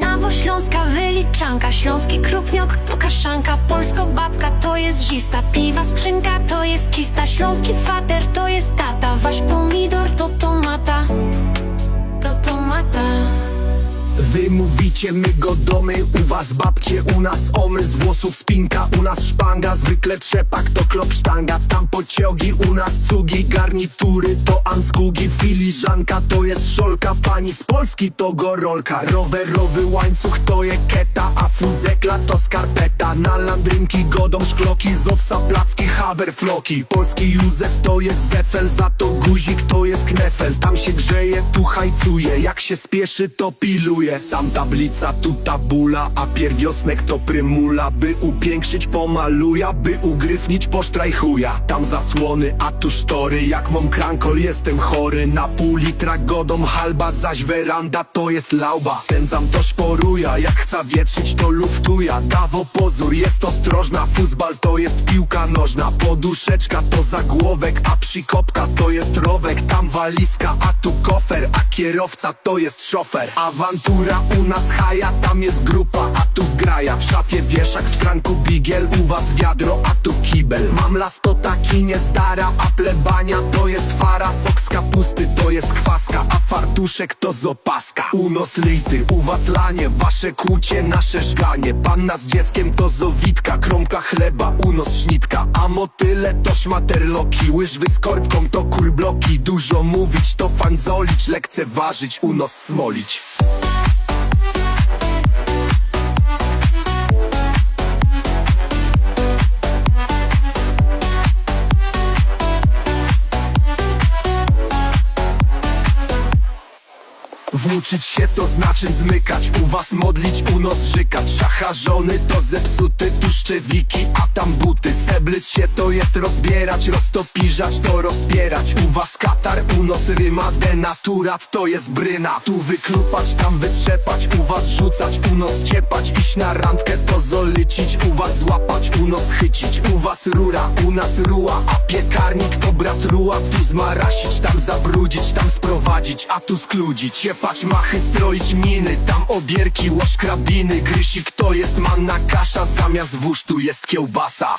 Nawo śląska wyliczanka, śląski krupniok to kaszanka, polsko babka to jest zista, piwa skrzynka to jest kista, śląski fater to jest tata, wasz pomidor to tomata, to tomata. Wy mówicie my go domy, u was babcie, u nas omy z włosów spinka, u nas szpanga, zwykle trzepak to klop sztanga, tam pociogi, u nas cugi, garnitury to anskugi, filiżanka to jest szolka, pani z Polski to gorolka, rowerowy łańcuch to je keta, a fuzekla to skarpeta, na landrynki godą szkloki, z owsa placki, hawerfloki, polski Józef to jest zefel, za to guzik to jest knefel, tam się grzeje, tu hajcuje, jak się spieszy to piluje, tam tablica, tu tabula, a pierwiosnek to prymula, by upiększyć pomaluja, by ugryfnić posztrajchuja, tam zasłony, a tu sztory, jak mom krankol jestem chory, na pół litra godą halba, zaś weranda to jest lauba, sędzam to szporuja, jak chce wietrzyć to luftuja, dawo pozór, jest ostrożna, fuzbal to jest piłka nożna, poduszeczka to zagłówek, a przykopka to jest rowek, tam walizka, a tu kofer, a kierowca to jest szofer, awantura u nas haja, tam jest grupa, a tu zgraja, w szafie wieszak, w szranku bigiel, u was wiadro, a tu mam las to taki nie stara, a plebania to jest fara, sok z kapusty to jest kwaska, a fartuszek to z opaska, unos lity, u was lanie, wasze kłucie, nasze żganie, panna z dzieckiem to zowitka, kromka chleba, unos sznitka, a motyle to szmaterloki, łyżwy z korbką to kurbloki, dużo mówić to fanzolić, lekceważyć, unos smolić. Włóczyć się to znaczy zmykać U was modlić, u nos żykać Szacharzony to zepsuty tuszczewiki A tam buty, seblyć się to jest rozbierać Roztopiżać to rozbierać U was katar, u nos ryma Denaturat to jest bryna. Tu wyklupać, tam wytrzepać U was rzucać, u nos ciepać. Iść na randkę to zolycić U was złapać, u nos chycić. U was rura, u nas ruła A piekarnik to brat ruła. Tu zmarasić, tam zabrudzić Tam sprowadzić, a tu skludzić. Ciepać machy, stroić miny Tam obierki, łoż krabiny. Grysik to jest manna kasza Zamiast wóż tu jest kiełbasa